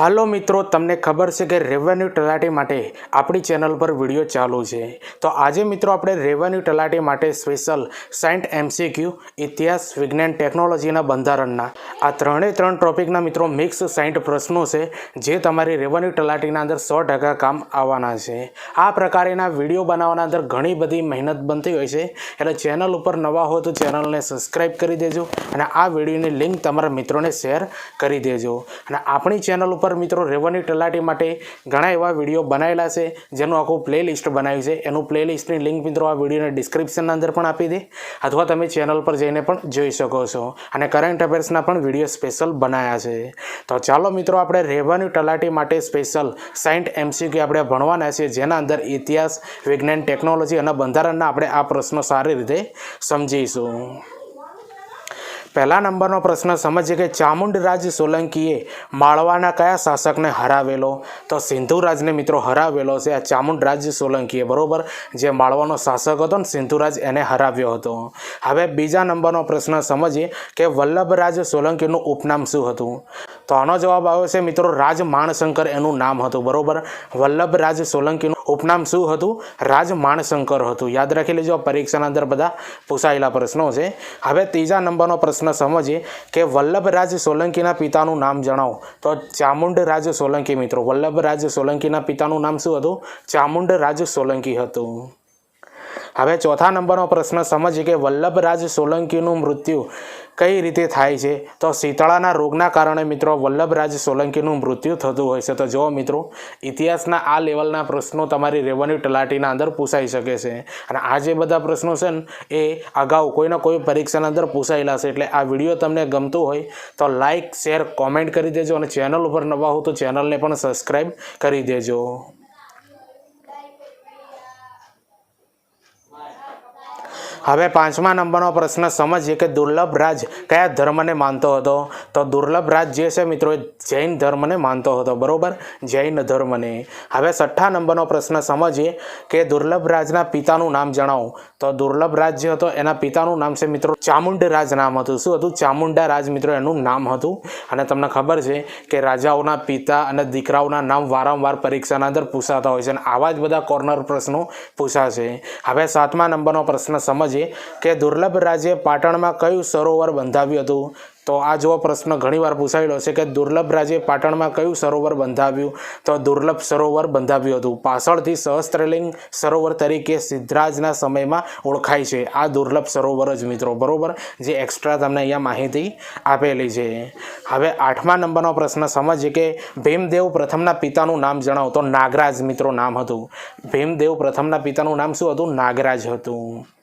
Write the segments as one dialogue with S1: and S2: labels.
S1: હાલો મિત્રો, તમને ખબર છે કે રેવન્યુ તલાટી માટે આપણી ચેનલ પર વીડિયો ચાલુ છે. તો આજે મિત્રો આપણે રેવન્યુ તલાટી માટે સ્પેશિયલ સાયન્ટ એમસીક્યુ ઇતિહાસ, વિજ્ઞાન ટેકનોલોજીના બંધારણના. આ ત્રણેય ત્રણ ટોપિકના મિત્રો મિક્સ સાયન્ટ પ્રશ્નો છે, જે તમારી રેવન્યુ તલાટીના અંદર સો ટકા કામ આવવાના છે. આ પ્રકારના વીડિયો બનાવવાના અંદર ઘણી બધી મહેનત બનતી હોય છે. એટલે ચેનલ ઉપર નવા હો તો ચેનલને સબસ્ક્રાઈબ કરી દેજો અને આ વિડીયોની લિંક તમારા મિત્રોને શેર કરી દેજો. અને આપણી ચેનલ ઉપર મિત્રો રેવન્યુ તલાટી માટે ઘણા એવા વીડિયો બનાવેલા છે, જેનું આખું પ્લેલિસ્ટ બનાવ્યું છે. એનું પ્લેલિસ્ટની લિંક મિત્રો આ વિડીયોને ડિસ્ક્રિપ્શનના અંદર પણ આપી દે, અથવા તમે ચેનલ પર જઈને પણ જોઈ શકો છો. અને કરંટ અફેર્સના પણ વીડિયો સ્પેશિયલ બનાવ્યા છે. તો ચાલો મિત્રો આપણે રેવન્યુ તલાટી માટે સ્પેશિયલ સાયન્ટ એમસીક્યુ આપણે ભણવાના છીએ જેના અંદર ઇતિહાસ, વિજ્ઞાન ટેકનોલોજી અને બંધારણના આપણે આ પ્રશ્નો સારી રીતે સમજીશું. પહેલા નંબરનો પ્રશ્ન સમજીએ કે ચામુંડરાજ સોલંકીએ માળવાના કયા શાસકને હરાવેલો? તો સિંધુરાજને મિત્રો હરાવેલો છે આ ચામુંડરાજ સોલંકીએ, બરોબર? જે માળવાનો શાસક હતો ને સિંધુરાજ એને હરાવ્યો હતો. હવે બીજા નંબરનો પ્રશ્ન સમજીએ કે વલ્લભરાજ સોલંકીનું ઉપનામ શું હતું? તો આનો જવાબ આવ્યો છે મિત્રો રાજ માણશંકર એનું નામ હતું, બરોબર? વલ્લભરાજ સોલંકીનું ઉપનામ શું હતું? રાજ માણશંકર હતું. યાદ રાખી લેજો, આ પરીક્ષાના અંદર બધા પૂછાયેલા પ્રશ્નો છે. હવે ત્રીજા નંબરનો પ્રશ્ન સમજીએ કે વલ્લભરાજ સોલંકીના પિતાનું નામ જણાવો. તો ચામુંડરાજ સોલંકી મિત્રો, વલ્લભરાજ સોલંકીના પિતાનું નામ શું હતું? ચામુંડરાજ સોલંકી હતું. હવે ચોથા નંબરનો પ્રશ્ન સમજીએ કે વલ્લભરાજ સોલંકીનું મૃત્યુ કઈ રીતે થાય છે? તો શીતળાના રોગના કારણે મિત્રો વલ્લભરાજ સોલંકીનું મૃત્યુ થતું હોય છે. તો જુઓ મિત્રો, ઇતિહાસના આ લેવલના પ્રશ્નો તમારી રેવન્યુ તલાટીના અંદર પૂછાઈ શકે છે. અને આ જે બધા પ્રશ્નો છે ને, એ અગાઉ કોઈને કોઈ પરીક્ષાના અંદર પૂછાયેલા છે. એટલે આ વીડિયો તમને ગમતું હોય તો લાઇક શેર, કોમેન્ટ કરી દેજો. અને ચેનલ ઉપર નવા હો તો ચેનલને પણ સબસ્ક્રાઈબ કરી દેજો. હવે પાંચમા નંબરનો પ્રશ્ન સમજીએ કે દુર્લભ રાજ કયા ધર્મને માનતો હતો? તો દુર્લભ રાજ જે છે મિત્રો જૈન ધર્મને માનતો હતો, બરોબર? જૈન ધર્મને. હવે છઠ્ઠા નંબરનો પ્રશ્ન સમજીએ કે દુર્લભ રાજના પિતાનું નામ જણાવો. તો દુર્લભ રાજ જે હતો, એના પિતાનું નામ છે મિત્રો ચામુંડ રાજ નામ હતું. શું હતું? ચામુંડા રાજ મિત્રો, એનું નામ હતું. અને તમને ખબર છે કે રાજાઓના પિતા અને દીકરાઓના નામ વારંવાર પરીક્ષાના અંદર પૂછાતા હોય છે અને આવા જ બધા કોર્નર પ્રશ્નો પૂછાશે. હવે સાતમા નંબરનો પ્રશ્ન સમજીએ કે દુર્લભ રાજ્ય પાટણમાં કયું સરોવર બંધાવ્યું હતું? તો આ જો પ્રશ્ન ઘણીવાર પૂછાયેલો છે કે દુર્લભ રાજ્ય પાટણમાં કયું સરોવર બંધાવ્યું? તો દુર્લભ સરોવર બંધાવ્યું હતું. પાછળથી સહસ્ત્રલિંગ સરોવર તરીકે સિદ્ધરાજના સમયમાં ઓળખાય છે. આ દુર્લભ સરોવર જ મિત્રો, બરોબર? જે એક્સ્ટ્રા તમને અહીંયા માહિતી આપેલી છે. હવે આઠમા નંબરનો પ્રશ્ન સમજીએ કે ભીમદેવ પ્રથમના પિતાનું નામ જણાવો. તો નાગરાજ મિત્રો નામ હતું. ભીમદેવ પ્રથમના પિતાનું નામ શું હતું? નાગરાજ હતું.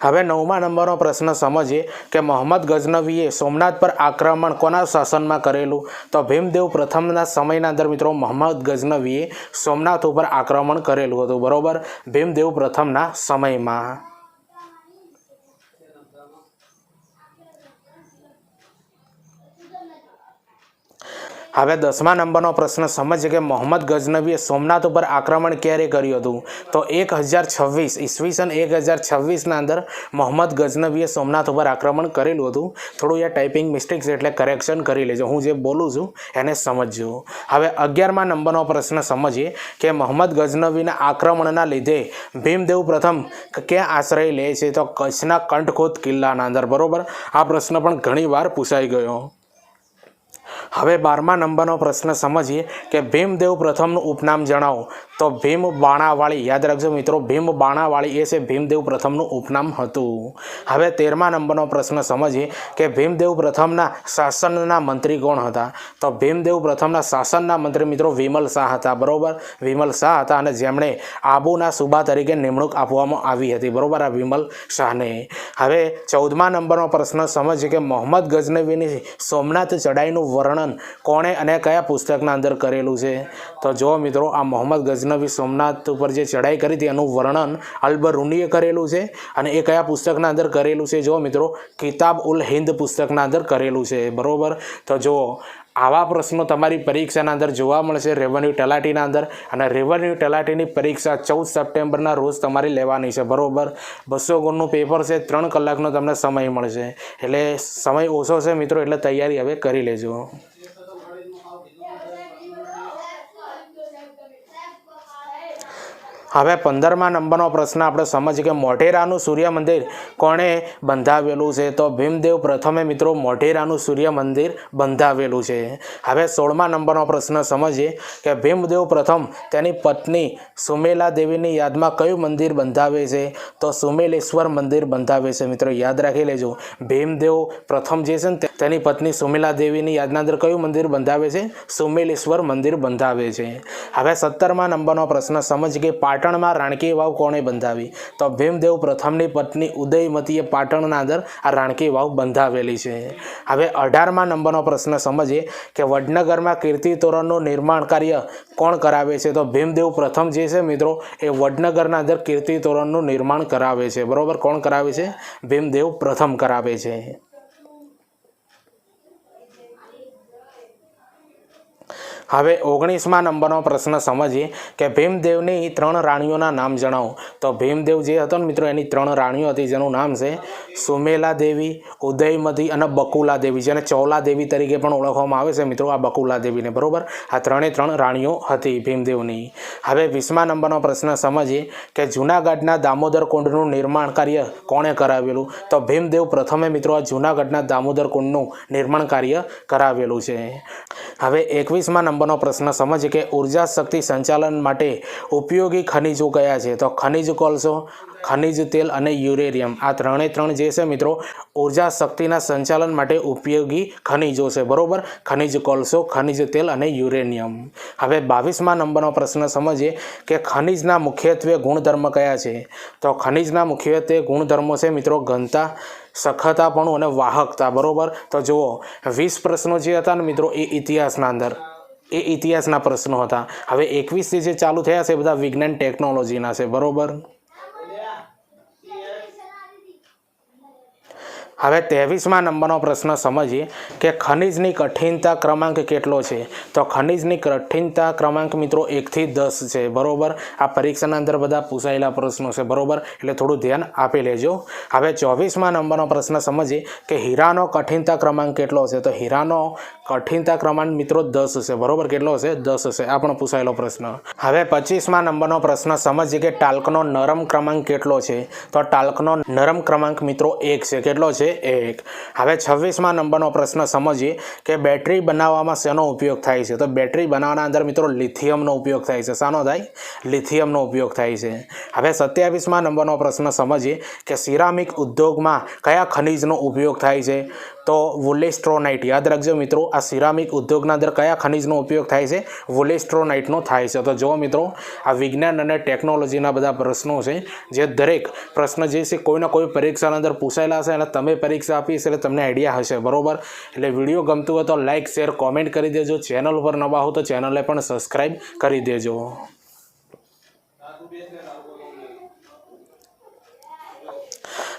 S1: હવે નવમા નંબરનો પ્રશ્ન સમજીએ કે મોહમ્મદ ગઝનવીએ સોમનાથ પર આક્રમણ કોના શાસનમાં કરેલું? તો ભીમદેવ પ્રથમના સમયના અંદર મિત્રો મોહમ્મદ ગઝનવીએ સોમનાથ ઉપર આક્રમણ કરેલું હતું, બરોબર? ભીમદેવ પ્રથમના સમયમાં. હવે દસમા નંબરનો પ્રશ્ન સમજીએ કે મોહમ્મદ ગઝનવીએ સોમનાથ ઉપર આક્રમણ ક્યારે કર્યું હતું? તો એક હજાર છવ્વીસ ઈસવીસન એક હજાર છવ્વીસના અંદર મોહમ્મદ ગઝનવીએ સોમનાથ ઉપર આક્રમણ કરેલું હતું. થોડું એ ટાઈપિંગ મિસ્ટેક્સ એટલે કરેક્શન કરી લેજો. હું જે બોલું છું, એને સમજજો. હવે અગિયારમા નંબરનો પ્રશ્ન, સમજીએ કે મોહમ્મદ ગઝનવીના આક્રમણના લીધે ભીમદેવ પ્રથમ ક્યાં આશ્રય લે છે? તો કચ્છના કંઠખોદ કિલ્લાના અંદર. બરાબર? આ પ્રશ્ન પણ ઘણીવાર પૂછાઈ ગયો. હવે બારમા નંબરનો પ્રશ્ન સમજીએ કે ભીમદેવ પ્રથમનું ઉપનામ જણાવો. તો ભીમ બાણાવાળી, યાદ રાખજો મિત્રો, ભીમ બાણાવાળી એ છે ભીમદેવ પ્રથમનું ઉપનામ હતું. હવે તેરમા નંબરનો પ્રશ્ન સમજીએ કે ભીમદેવ પ્રથમના શાસનના મંત્રી કોણ હતા? તો ભીમદેવ પ્રથમના શાસનના મંત્રી મિત્રો વિમલ શાહ હતા, બરોબર? વિમલ શાહ હતા અને જેમણે આબુના સુબા તરીકે નિમણૂક આપવામાં આવી હતી, બરોબર આ વિમલ શાહને. હવે ચૌદમા નંબરનો પ્રશ્ન સમજીએ કે મોહમ્મદ ગઝનવીની સોમનાથ ચડાઈનું વર્ણન કોણે અને કયા પુસ્તકના અંદર કરેલું છે? તો જો મિત્રો, આ મોહમ્મદ ગઝનવી સોમનાથ ઉપર જે ચઢાઈ કરી હતી, એનું વર્ણન અલબરૂનીએ કરેલું છે અને એ કયા પુસ્તકના અંદર કરેલું છે? જો મિત્રો, કિતાબ ઉલ હિન્દ પુસ્તકના અંદર કરેલું છે. બરાબર? તો જુઓ આવા પ્રશ્નો તમારી પરીક્ષાના અંદર જોવા મળશે રેવન્યુ તલાટીના અંદર. અને રેવન્યુ તલાટીની પરીક્ષા ચૌદ સપ્ટેમ્બરના રોજ તમારી લેવાની છે. બરોબર? બસો ગુણનું પેપર છે, ત્રણ કલાકનો તમને સમય મળશે. એટલે સમય ઓછો છે મિત્રો, એટલે તૈયારી હવે કરી લેજો. હવે પંદરમા નંબરનો પ્રશ્ન આપણે સમજીએ કે મોઢેરાનું સૂર્ય મંદિર કોણે બંધાવેલું છે? તો ભીમદેવ પ્રથમે મિત્રો મોઢેરાનું સૂર્ય મંદિર બંધાવેલું છે. હવે સોળમા નંબરનો પ્રશ્ન સમજીએ કે ભીમદેવ પ્રથમ તેની પત્ની સુમેલા દેવીની યાદમાં કયું મંદિર બંધાવે છે? તો સુમેલેશ્વર મંદિર બંધાવે છે મિત્રો, યાદ રાખી લેજો. ભીમદેવ પ્રથમ જે છે ને તેની પત્ની સુમેલા દેવીની યાદના અંદર કયું મંદિર બંધાવે છે? સુમેલેશ્વર મંદિર બંધાવે છે. હવે સત્તરમા નંબરનો પ્રશ્ન સમજ કે પાટણમાં રાણકી વાવ કોણે બંધાવી? તો ભીમદેવ પ્રથમની પત્ની ઉદયમતીએ પાટણના અંદર આ રાણકી વાવ બંધાવેલી છે. હવે અઢારમા નંબરનો પ્રશ્ન સમજીએ કે વડનગરમાં કીર્તિ તોરણનું નિર્માણ કાર્ય કોણ કરાવે છે? તો ભીમદેવ પ્રથમ જે છે મિત્રો, એ વડનગરના અંદર કીર્તિ તોરણનું નિર્માણ કરાવે છે. બરાબર? કોણ કરાવે છે? ભીમદેવ પ્રથમ કરાવે છે. હવે ઓગણીસમા નંબરનો પ્રશ્ન સમજીએ કે ભીમદેવની ત્રણ રાણીઓના નામ જણાવો. તો ભીમદેવ જે હતો ને મિત્રો, એની ત્રણ રાણીઓ હતી, જેનું નામ છે સુમેલા દેવી ઉદયમતી અને બકુલા દેવી જેને ચૌલા દેવી તરીકે પણ ઓળખવામાં આવે છે મિત્રો, આ બકુલા દેવીને બરાબર? આ ત્રણે ત્રણ રાણીઓ હતી ભીમદેવની. હવે વીસમા નંબરનો પ્રશ્ન સમજીએ કે જૂનાગઢના દામોદર કુંડનું નિર્માણ કાર્ય કોણે કરાવેલું? તો ભીમદેવ પ્રથમે મિત્રો, આ જૂનાગઢના દામોદર કુંડનું નિર્માણ કાર્ય કરાવેલું છે. હવે એકવીસમા નંબરનો પ્રશ્ન સમજીએ કે ઊર્જા શક્તિ સંચાલન માટે ઉપયોગી ખનિજો કયા છે? તો ખનિજ કોલસો, ખનિજ તેલ અને યુરેનિયમ આ ત્રણે ત્રણ જે છે મિત્રો, ઊર્જા શક્તિના સંચાલન માટે ઉપયોગી ખનિજો છે. બરોબર? ખનિજ કોલસો, ખનિજ તેલ અને યુરેનિયમ. હવે બાવીસમા નંબરનો પ્રશ્ન સમજીએ કે ખનિજના મુખ્યત્વે ગુણધર્મ કયા છે? તો ખનિજના મુખ્યત્વે ગુણધર્મો છે મિત્રો, ઘનતા, સખતાપણું અને વાહકતા. બરોબર? તો જુઓ, વીસ પ્રશ્નો જે હતા ને મિત્રો, એ ઇતિહાસના અંદર. એ ઇતિહાસના પ્રશ્નો હતા. હવે એકવીસથી જે ચાલુ થયા છે બધા વિજ્ઞાન ટેકનોલોજીના છે. બરોબર? હવે તેવીસમાં નંબરનો પ્રશ્ન સમજીએ કે ખનિજની કઠિનતા ક્રમાંક કેટલો છે? તો ખનિજની કઠિનતા ક્રમાંક મિત્રો એકથી દસ છે. બરોબર? આ પરીક્ષાના અંદર બધા પૂછાયેલા પ્રશ્નો છે. બરોબર? એટલે થોડું ધ્યાન આપી લેજો. હવે ચોવીસમાં નંબરનો પ્રશ્ન સમજીએ કે હીરાનો કઠિનતા ક્રમાંક કેટલો છે? તો હીરાનો કઠિનતા ક્રમાંક મિત્રો દસ છે. બરાબર? કેટલો છે? દસ છે. આ પણ પૂછાયેલો પ્રશ્ન. હવે પચીસમાં નંબરનો પ્રશ્ન સમજીએ કે ટાલ્કનો નરમ ક્રમાંક કેટલો છે? તો ટાલ્કનો નરમ ક્રમાંક મિત્રો એક છે. કેટલો છે? એક. હવે છવ્વીસમાં નંબરનો પ્રશ્ન સમજીએ કે બેટરી બનાવવામાં શેનો ઉપયોગ થાય છે? તો બેટરી બનાવવાના અંદર મિત્રો લિથિયમનો ઉપયોગ થાય છે. શાનો થાય? લિથિયમનો ઉપયોગ થાય છે. હવે સત્યાવીસમાં નંબરનો પ્રશ્ન સમજીએ કે સિરામિક ઉદ્યોગમાં કયા ખનિજનો ઉપયોગ થાય છે? તો વુલેસ્ટ્રોનાઇટ. યાદ રાખજો મિત્રો, આ સિરામિક ઉદ્યોગના અંદર કયા ખનિજનો ઉપયોગ થાય છે? વુલેસ્ટ્રોનાઇટનો થાય છે. તો જુઓ મિત્રો, આ વિજ્ઞાન અને ટેકનોલોજીના બધા પ્રશ્નો છે, જે દરેક પ્રશ્ન જે છે કોઈના કોઈ પરીક્ષાના અંદર પૂછાયેલા હશે અને તમે પરીક્ષા આપીશ એટલે તમને આઈડિયા હશે, બરોબર? એટલે વીડિયો ગમતું હોય તો લાઇક શેર કોમેન્ટ કરી દેજો. ચેનલ પર નવા હો તો ચેનલને પણ સબસ્ક્રાઈબ કરી દેજો.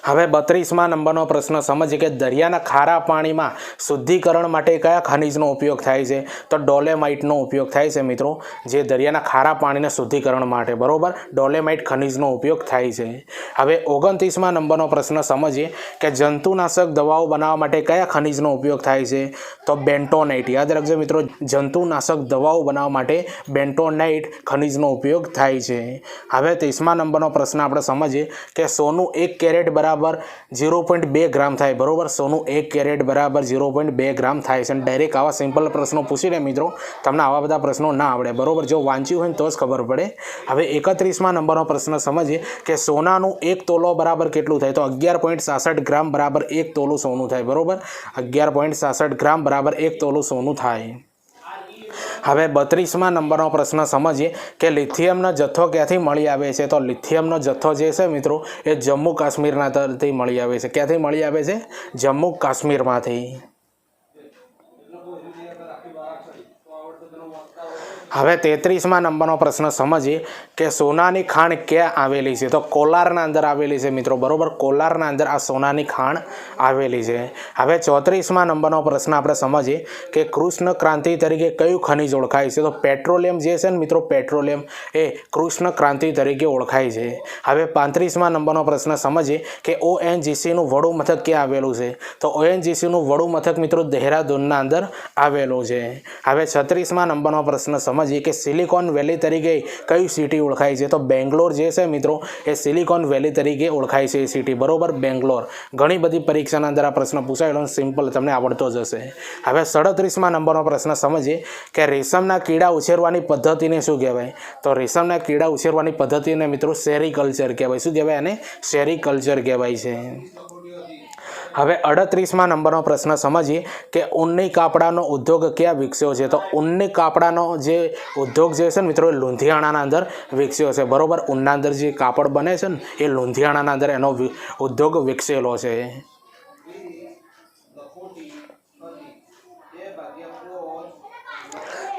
S1: હવે બત્રીસમાં નંબરનો પ્રશ્ન સમજીએ કે દરિયાના ખારા પાણીમાં શુદ્ધિકરણ માટે કયા ખનિજનો ઉપયોગ થાય છે? તો ડોલેમાઇટનો ઉપયોગ થાય છે મિત્રો, જે દરિયાના ખારા પાણીના શુદ્ધિકરણ માટે, બરાબર? ડોલેમાઇટ ખનિજનો ઉપયોગ થાય છે. હવે ઓગણત્રીસમાં નંબરનો પ્રશ્ન, સમજીએ કે જંતુનાશક દવાઓ બનાવવા માટે કયા ખનિજનો ઉપયોગ થાય છે? તો બેન્ટોનાઇટ, યાદ રાખજો મિત્રો, જંતુનાશક દવાઓ બનાવવા માટે બેન્ટોનાઇટ ખનિજનો ઉપયોગ થાય છે. હવે ત્રીસમા નંબરનો પ્રશ્ન આપણે સમજીએ કે સોનું એક કેરેટ બરાબર ઝીરો પોઈન્ટ બે ગ્રામ થાય. બરોબર? સોનું એક કેરેટ બરાબર ઝીરો પોઈન્ટ બે ગ્રામ થાય છે. અને ડાયરેક્ટ આવા સિમ્પલ પ્રશ્નો પૂછીને મિત્રો, તમને આવા બધા પ્રશ્નો ના આવડે. બરોબર? જો વાંચ્યું હોય તો જ ખબર પડે. હવે એકત્રીસમાં નંબરનો પ્રશ્ન સમજીએ કે સોનાનું એક તોલો બરાબર કેટલું થાય? તો અગિયાર પોઈન્ટ સાસઠ ગ્રામ બરાબર એક તોલું સોનું થાય. બરાબર? અગિયાર પોઈન્ટ સાસઠ ગ્રામ બરાબર એક તોલું સોનું થાય. હવે બત્રીસમાં નંબરનો પ્રશ્ન સમજીએ કે લિથિયમનો જથ્થો ક્યાંથી મળી આવે છે? તો લિથિયમનો જથ્થો જે છે મિત્રો, એ જમ્મુ કાશ્મીરના તરફથી મળી આવે છે. ક્યાંથી મળી આવે છે? જમ્મુ કાશ્મીરમાંથી. હવે તેત્રીસમાં નંબરનો પ્રશ્ન સમજીએ કે સોનાની ખાણ ક્યાં આવેલી છે? તો કોલારના અંદર આવેલી છે મિત્રો. બરોબર, કોલારના અંદર આ સોનાની ખાણ આવેલી છે. હવે ચોત્રીસમાં નંબરનો પ્રશ્ન આપણે સમજીએ કે કૃષ્ણ ક્રાંતિ તરીકે કયું ખનિજ ઓળખાય છે? તો પેટ્રોલિયમ જે છે ને મિત્રો, પેટ્રોલિયમ એ કૃષ્ણ ક્રાંતિ તરીકે ઓળખાય છે. હવે પાંત્રીસમાં નંબરનો પ્રશ્ન સમજીએ કે ઓએનજીસીનું વડું મથક ક્યાં આવેલું છે? તો ઓએનજીસીનું વડું મથક મિત્રો દહેરાદૂનના અંદર આવેલું છે. હવે છત્રીસમાં નંબરનો પ્રશ્ન સમજીએ કે સિલિકોન વેલી તરીકે કઈ સિટી ઓળખાય છે? તો બેંગ્લોર જે છે મિત્રો, એ સિલિકોન વેલી તરીકે ઓળખાય છે એ સિટી. બરોબર? બેંગ્લોર. ઘણી બધી પરીક્ષાના અંદર આ પ્રશ્ન પૂછાયેલો સિમ્પલ તમને આવડતો જ હશે. હવે સડત્રીસમાં નંબરનો પ્રશ્ન સમજીએ કે રેશમના કીડા ઉછેરવાની પદ્ધતિને શું કહેવાય? તો રેશમના કીડા ઉછેરવાની પદ્ધતિને મિત્રો સેરીકલ્ચર કહેવાય. શું કહેવાય અને સેરીકલ્ચર કહેવાય છે. હવે અડત્રીસમાં નંબરનો પ્રશ્ન સમજીએ કે ઊનની કાપડાનો ઉદ્યોગ ક્યાં વિકસ્યો છે? તો ઊનની કાપડાનો જે ઉદ્યોગ જે છે ને મિત્રો, એ લુંધિયાણાના અંદર વિકસ્યો છે. બરોબર? ઊનના અંદર જે કાપડ બને છે ને, એ લુંધિયાણાના અંદર એનો ઉદ્યોગ વિકસેલો છે.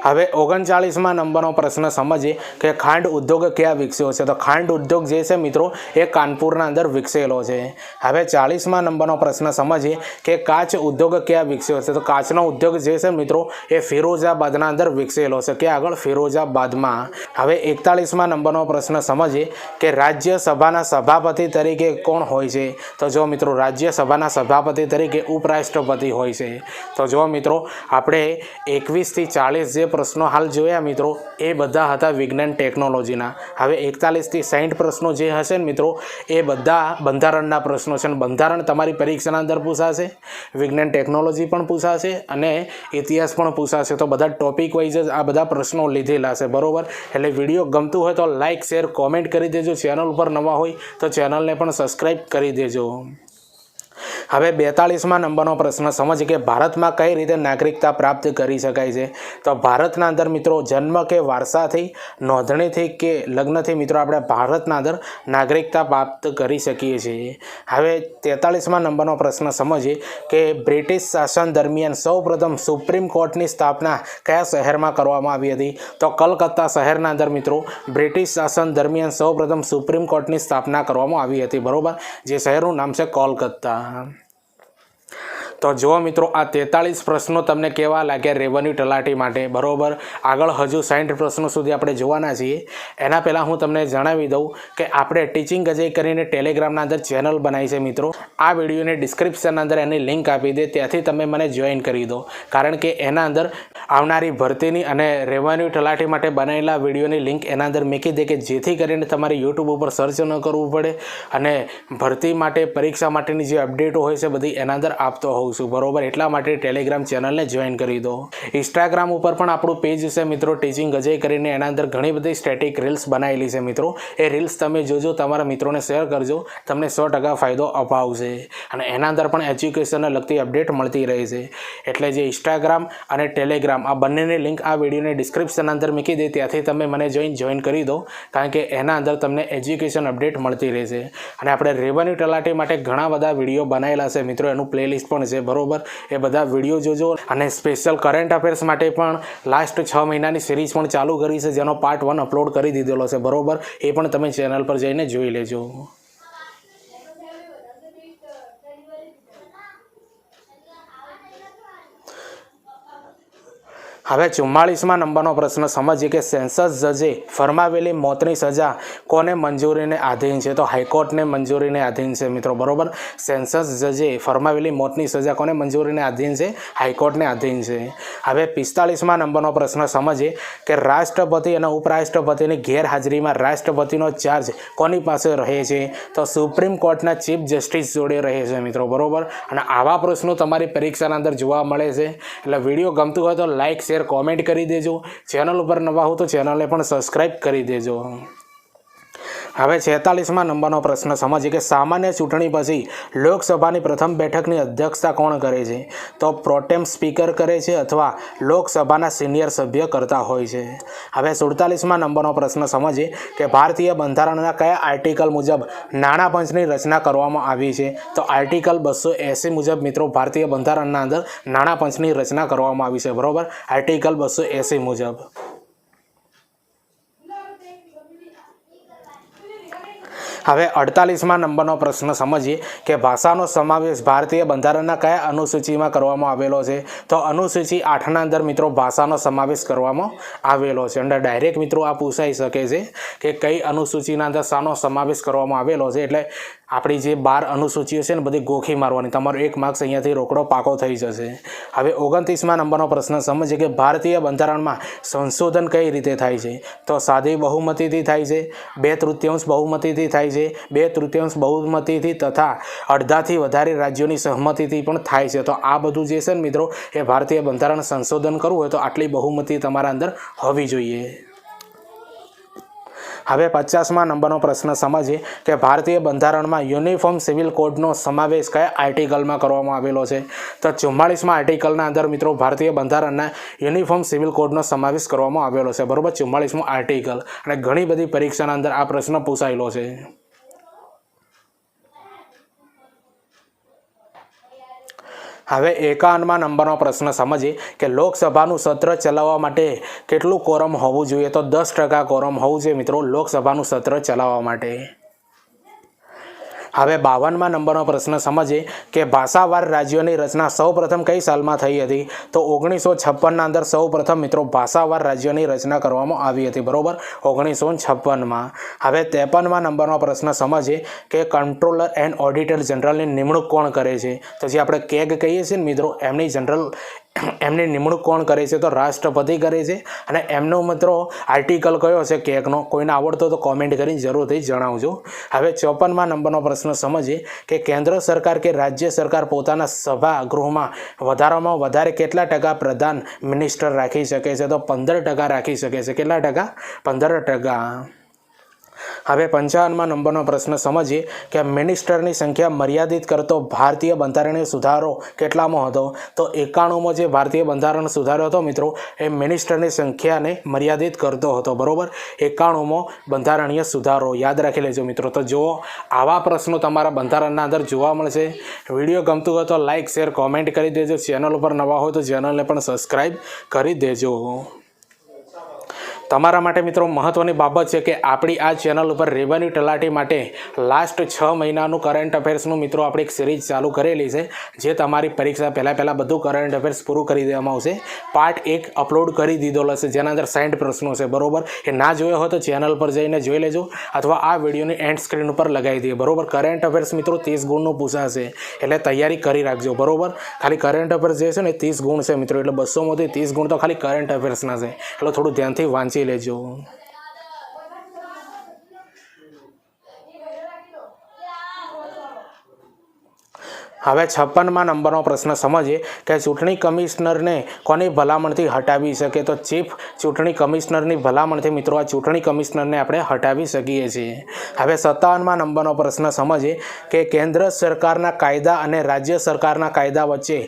S1: હવે ઓગણચાળીસમાં નંબરનો પ્રશ્ન સમજીએ કે ખાંડ ઉદ્યોગ ક્યાં વિકસ્યો છે? તો ખાંડ ઉદ્યોગ જે છે મિત્રો, એ કાનપુરના અંદર વિકસેલો છે. હવે ચાળીસમાં નંબરનો પ્રશ્ન સમજીએ કે કાચ ઉદ્યોગ ક્યાં વિકસ્યો છે? તો કાચનો ઉદ્યોગ જે છે મિત્રો, એ ફિરોઝાબાદના અંદર વિકસેલો છે. કે આગળ? ફિરોઝાબાદમાં. હવે એકતાળીસમાં નંબરનો પ્રશ્ન સમજીએ કે રાજ્યસભાના સભાપતિ તરીકે કોણ હોય છે? તો જો મિત્રો, રાજ્યસભાના સભાપતિ તરીકે ઉપરાષ્ટ્રપતિ હોય છે. તો જો મિત્રો, આપણે એકવીસથી ચાલીસ જે પ્રશ્નો હાલ જોયા મિત્રો. એ બધા હતા વિજ્ઞાન ટેકનોલોજીના. હવે એકતાલીસથી સાઠ પ્રશ્નો જે હશે ને મિત્રો, એ બધા બંધારણના પ્રશ્નો છે. અને બંધારણ તમારી પરીક્ષાના અંદર પૂછાશે, વિજ્ઞાન ટેકનોલોજી પણ પૂછાશે, અને ઇતિહાસ પણ પૂછાશે. તો બધા ટોપિક વાઇઝ જ આ બધા પ્રશ્નો લીધેલા છે. બરોબર? એટલે વીડિયો ગમતું હોય તો લાઇક શેર, કોમેન્ટ કરી દેજો. ચેનલ ઉપર નવા હોય તો ચેનલને પણ સબસ્ક્રાઈબ કરી દેજો. હવે બેતાળીસમાં નંબરનો પ્રશ્ન, સમજ કે ભારતમાં કઈ રીતે નાગરિકતા પ્રાપ્ત કરી શકાય છે? તો ભારતના અંદર મિત્રો, જન્મ કે વારસાથી, નોંધણીથી કે લગ્નથી મિત્રો, આપણે ભારતના અંદર નાગરિકતા પ્રાપ્ત કરી શકીએ છીએ. હવે તેતાળીસમાં નંબરનો પ્રશ્ન સમજીએ કે બ્રિટિશ શાસન દરમિયાન સૌપ્રથમ સુપ્રીમ કોર્ટની સ્થાપના કયા શહેરમાં કરવામાં આવી હતી? તો કલકત્તા શહેરના અંદર મિત્રો, બ્રિટિશ શાસન દરમિયાન સૌપ્રથમ સુપ્રીમ કોર્ટની સ્થાપના કરવામાં આવી હતી, બરોબર? જે શહેરનું નામ છે કોલકાતા. તો જુઓ મિત્રો, આ તેતાળીસ પ્રશ્નો તમને કેવા લાગ્યા રેવન્યુ તલાટી માટે? બરાબર? આગળ હજુ સાઠ પ્રશ્નો સુધી આપણે જોવાના છીએ. એના પહેલાં હું તમને જણાવી દઉં કે આપણે ટીચિંગ અજય કરીને ટેલિગ્રામના અંદર ચેનલ બનાવી છે મિત્રો. આ વિડીયોની ડિસ્ક્રિપ્શનના અંદર એની લિંક આપી દે, ત્યાંથી તમે મને જોઈન કરી દો. કારણ કે એના અંદર આવનારી ભરતીની અને રેવન્યુ તલાટી માટે બનાવેલા વિડીયોની લિંક એના અંદર મૂકી દે કે જેથી કરીને તમારે યુટ્યુબ ઉપર સર્ચ ન કરવું પડે અને ભરતી માટે, પરીક્ષા માટેની જે અપડેટો હોય છે બધી એના અંદર આપતો હોઉં છું. બરોબર? એટલા માટે ટેલિગ્રામ ચેનલને જોઈન કરી દો. ઇન્સ્ટાગ્રામ ઉપર પણ આપણું પેજ છે મિત્રો ટીચિંગ અજય કરીને. એના અંદર ઘણી બધી સ્ટેટિક રીલ્સ બનાવેલી છે મિત્રો. એ રીલ્સ તમે જોજો, તમારા મિત્રોને શેર કરજો. તમને સો ટકા ફાયદો અપાવશે. અને એના અંદર પણ એજ્યુકેશનને લગતી અપડેટ મળતી રહે છે. એટલે જે ઇન્સ્ટાગ્રામ અને ટેલિગ્રામ આ બંનેની લિંક આ વિડીયોની ડિસ્ક્રિપ્શન અંદર મૂકી દે. ત્યાંથી તમે મને જોઈન જોઈન કરી દો. કારણ કે એના અંદર તમને એજ્યુકેશન અપડેટ મળતી રહેશે. અને આપણે રેવન્યુ તલાટી માટે ઘણા બધા વીડિયો બનાવેલા છે મિત્રો. એનું પ્લેલિસ્ટ પણ છે બરોબર? એ બધા વીડિયો જોજો અને સ્પેશિયલ કરંટ અફેર્સ માટે પણ લાસ્ટ છ મહિનાની સિરીઝ પણ ચાલુ કરી છે, જેનો પાર્ટ વન અપલોડ કરી દીધેલો છે, બરોબર? એ પણ તમે ચેનલ પર જઈને જોઈ લેજો. હવે ચુમ્માળીસમાં નંબરનો પ્રશ્ન સમજીએ કે સેન્સસ જજે ફરમાવેલી મોતની સજા કોને મંજૂરીને આધીન છે? તો હાઈકોર્ટને મંજૂરીને આધીન છે મિત્રો, બરોબર? સેન્સસ જજે ફરમાવેલી મોતની સજા કોને મંજૂરીને આધીન છે? હાઈકોર્ટને આધીન છે. હવે પિસ્તાળીસમાં નંબરનો પ્રશ્ન સમજીએ કે રાષ્ટ્રપતિ અને ઉપરાષ્ટ્રપતિની ગેરહાજરીમાં રાષ્ટ્રપતિનો ચાર્જ કોની પાસે રહે છે? તો સુપ્રીમ કોર્ટના ચીફ જસ્ટિસ જોડે રહે છે મિત્રો, બરોબર? અને આવા પ્રશ્નો તમારી પરીક્ષાના અંદર જોવા મળે છે. એટલે વીડિયો ગમતું હોય તો લાઇક શેર કોમેન્ટ કરી દેજો. ચેનલ ઉપર નવા હો તો ચેનલને પણ સબસ્ક્રાઈબ કરી દેજો. હવે છેતાલીસમાં નંબરનો પ્રશ્ન. સમજીએ કે સામાન્ય ચૂંટણી પછી લોકસભાની પ્રથમ બેઠકની અધ્યક્ષતા કોણ કરે છે? તો પ્રોટેમ સ્પીકર કરે છે અથવા લોકસભાના સિનિયર સભ્ય કરતા હોય છે. હવે સુડતાલીસમાં નંબરનો પ્રશ્ન. સમજીએ કે ભારતીય બંધારણના કયા આર્ટિકલ મુજબ નાણાં પંચની રચના કરવામાં આવી છે? તો આર્ટિકલ બસો એંસી મુજબ, મિત્રો, ભારતીય બંધારણના અંદર નાણાં પંચની રચના કરવામાં આવી છે. બરાબર? આર્ટિકલ બસો એંસી મુજબ. હવે અડતાલીસમાં નંબરનો પ્રશ્ન સમજીએ કે ભાષાનો સમાવેશ ભારતીય બંધારણના કયા અનુસૂચિમાં કરવામાં આવેલો છે? તો અનુસૂચિ આઠના અંદર મિત્રો ભાષાનો સમાવેશ કરવામાં આવેલો છે. અંદર ડાયરેક્ટ મિત્રો આ પૂછાઈ શકે છે કે કઈ અનુસૂચિના અંદર શાનો સમાવેશ કરવામાં આવેલો છે. એટલે આપણી જે બાર અનુસૂચિઓ છે ને, બધી ગોખી મારવાની. તમારો એક માર્ક્સ અહીંયાથી રોકડો પાકો થઈ જશે. હવે ઓગણત્રીસમાં નંબરનો પ્રશ્ન સમજીએ કે ભારતીય બંધારણમાં સંશોધન કઈ રીતે થાય છે? તો સાદી બહુમતીથી થાય છે, બે તૃતીયાંશ બહુમતીથી થાય છે, બે તૃતીયાંશ બહુમતીથી તથા અડધાથી વધારે રાજ્યોની સહમતીથી પણ થાય છે. તો આ બધું જે છે ને મિત્રો, એ ભારતીય બંધારણ સંશોધન કરવું હોય તો આટલી બહુમતી તમારા અંદર હોવી જોઈએ. હવે પચાસમાં નંબરનો પ્રશ્ન સમજીએ કે ભારતીય બંધારણમાં યુનિફોર્મ સિવિલ કોડનો સમાવેશ કયા આર્ટિકલમાં કરવામાં આવેલો છે? તો ચુમ્માળીસમાં આર્ટિકલના અંદર મિત્રો ભારતીય બંધારણના યુનિફોર્મ સિવિલ કોડનો સમાવેશ કરવામાં આવેલો છે. બરોબર, ચુમ્માળીસમો આર્ટિકલ. અને ઘણી બધી પરીક્ષાના અંદર આ પ્રશ્ન પૂછાયેલો છે. હવે એકાવનમાં નંબરનો પ્રશ્ન સમજીએ કે લોકસભાનું સત્ર ચલાવવા માટે કેટલું કોરમ હોવું જોઈએ? તો દસ ટકા કોરમ હોવું જોઈએ મિત્રો, લોકસભાનું સત્ર ચલાવવા માટે. હવે બાવનમાં નંબરનો પ્રશ્ન સમજીએ કે ભાષાવાર રાજ્યોની રચના સૌપ્રથમ કઈ સાલમાં થઈ હતી? તો ઓગણીસો છપ્પનના અંદર સૌપ્રથમ મિત્રો ભાષાવાર રાજ્યોની રચના કરવામાં આવી હતી, બરોબર? ઓગણીસો છપ્પનમાં. હવે ત્રેપનમાં નંબરનો પ્રશ્ન સમજીએ કે કંટ્રોલર એન્ડ ઓડિટર જનરલની નિમણૂક કોણ કરે છે? તો જે આપણે કેગ કહીએ છીએ ને મિત્રો, એમની જનરલ એમની નિમણૂક કોણ કરે છે તો રાષ્ટ્રપતિ કરે છે અને એમનો મિત્રો આર્ટિકલ કયો છે કેકનો? કોઈને આવડતો તો કોમેન્ટ કરીને જરૂરથી જણાવજો. હવે ચોપનમાં નંબરનો પ્રશ્ન સમજીએ કે કેન્દ્ર સરકાર કે રાજ્ય સરકાર પોતાના સભા ગૃહમાં વધારામાં વધારે કેટલા ટકા પ્રધાન મિનિસ્ટર રાખી શકે છે? તો પંદર ટકા રાખી શકે છે. કેટલા ટકા? પંદર ટકા. હવે પંચાવનમાં નંબરનો પ્રશ્ન સમજીએ કે મિનિસ્ટરની સંખ્યા મર્યાદિત કરતો ભારતીય બંધારણીય સુધારો કેટલામાં હતો? તો એકાણુંમાં જે ભારતીય બંધારણ સુધારો હતો મિત્રો, એ મિનિસ્ટરની સંખ્યાને મર્યાદિત કરતો હતો, બરાબર? એકાણુંમાં બંધારણીય સુધારો, યાદ રાખી લેજો મિત્રો. તો જુઓ, આવા પ્રશ્નો તમારા બંધારણના અંદર જોવા મળશે. વીડિયો ગમતું હોય તો લાઇક શેર, કોમેન્ટ કરી દેજો. ચેનલ ઉપર નવા હોય તો ચેનલને પણ સબસ્ક્રાઈબ કરી દેજો. તમારા માટે મિત્રો મહત્ત્વની બાબત છે કે આપણી આ ચેનલ ઉપર રેવન્યુ તલાટી માટે લાસ્ટ છ મહિનાનું કરંટ અફેર્સનું મિત્રો આપણે એક સિરીઝ ચાલુ કરેલી છે, જે તમારી પરીક્ષા પહેલાં પહેલાં બધું કરંટ અફેર્સ પૂરું કરી દેવામાં આવશે. પાર્ટ એક અપલોડ કરી દીધો હશે જેના અંદર સાઠ પ્રશ્નો છે, બરોબર? એ ના જોયો હોય તો ચેનલ પર જઈને જોઈ લેજો, અથવા આ વિડીયોની એન્ડ સ્ક્રીન ઉપર લગાવી દઈએ, બરોબર? કરંટ અફેર્સ મિત્રો ત્રીસ ગુણનું પૂછાશે, એટલે તૈયારી કરી રાખજો, બરોબર? ખાલી કરંટ અફેર્સ જે છે ને ત્રીસ ગુણ છે મિત્રો, એટલે બસોમાંથી ત્રીસ ગુણ તો ખાલી કરંટ અફેર્સના છે. એટલે થોડું ધ્યાનથી વાંચી લેજો. હવે છપ્પનમાં નંબરનો પ્રશ્ન સમજીએ કે ચૂંટણી કમિશનરને કોની ભલામણથી હટાવી શકે? તો ચીફ ચૂંટણી કમિશનરની ભલામણથી મિત્રો, આ ચૂંટણી કમિશનરને આપણે હટાવી શકીએ છીએ. હવે સત્તાવનમાં નંબરનો પ્રશ્ન સમજીએ કે કેન્દ્ર સરકારના કાયદા અને રાજ્ય સરકારના કાયદા વચ્ચે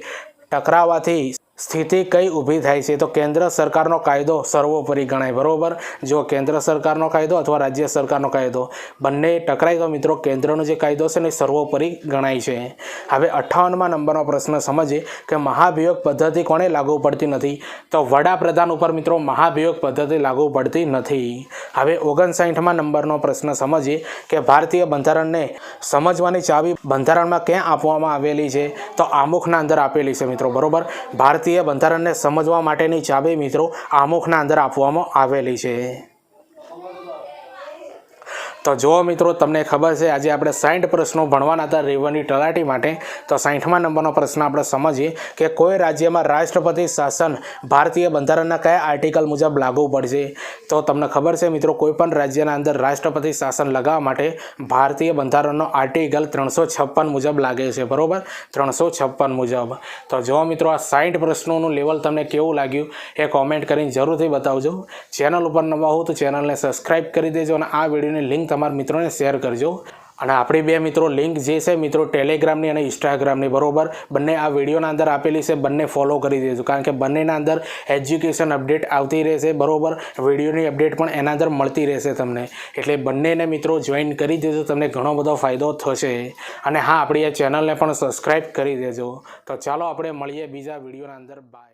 S1: ટકરાવાથી સ્થિતિ કઈ ઊભી થાય છે? તો કેન્દ્ર સરકારનો કાયદો સર્વોપરી ગણાય, બરાબર? જો કેન્દ્ર સરકારનો કાયદો અથવા રાજ્ય સરકારનો કાયદો, બંને ટકરાય તો મિત્રો કેન્દ્રનો જે કાયદો છે ને સર્વોપરી ગણાય છે. હવે અઠ્ઠાવનમાં નંબરનો પ્રશ્ન સમજીએ કે મહાભિયોગ પદ્ધતિ કોણે લાગુ પડતી નથી? તો વડાપ્રધાન ઉપર મિત્રો મહાભિયોગ પદ્ધતિ લાગુ પડતી નથી. હવે ઓગણસાઠમાં નંબરનો પ્રશ્ન સમજીએ કે ભારતીય બંધારણને સમજવાની ચાવી બંધારણમાં ક્યાં આપવામાં આવેલી છે? તો આમુખના અંદર આપેલી છે મિત્રો, બરોબર? ભારતીય બંધારણને સમજવા માટેની ચાબી મિત્રો આમુખના અંદર આપવામાં આવેલી છે. તો જુઓ મિત્રો, તમને ખબર છે, આજે આપણે સાઠ પ્રશ્નો ભણવાના હતા રેવન્યુ તલાટી માટે. તો સાઠમાં નંબરનો પ્રશ્ન આપણે સમજીએ કે કોઈ રાજ્યમાં રાષ્ટ્રપતિ શાસન ભારતીય બંધારણના કયા આર્ટિકલ મુજબ લાગુ પડશે? તો તમને ખબર છે મિત્રો કોઈપણ રાજ્યના અંદર રાષ્ટ્રપતિ શાસન લગાવવા માટે ભારતીય બંધારણનો આર્ટિકલ ત્રણસો છપ્પન મુજબ લાગે છે, બરોબર? ત્રણસો છપ્પન મુજબ. તો જો મિત્રો, આ સાઠ પ્રશ્નોનું લેવલ તમને કેવું લાગ્યું? એ કોમેન્ટ કરીને જરૂરથી બતાવજો. ચેનલ ઉપર નવા હો તો ચેનલને સબસ્ક્રાઈબ કરી દેજો અને આ વિડીયોની લિંક તમારા મિત્રોને શેર કરજો. અને આપણી બે મિત્રો લિંક જે છે, મિત્રો ટેલિગ્રામની અને ઇન્સ્ટાગ્રામની, બરોબર? બંને આ વિડીયોના અંદર આપેલી છે, બંને ફોલો કરી દેજો. કારણ કે બંનેના અંદર એજ્યુકેશન અપડેટ આવતી રહેશે, બરોબર? વિડીયોની અપડેટ પણ એના અંદર મળતી રહેશે તમને. એટલે બંનેને મિત્રો જોઈન કરી દેજો, તમને ઘણો બધો ફાયદો થશે. અને હા, આપણી આ ચેનલને પણ સબસ્ક્રાઈબ કરી દેજો. તો ચાલો આપણે મળીએ બીજા વિડીયોના અંદર. બાય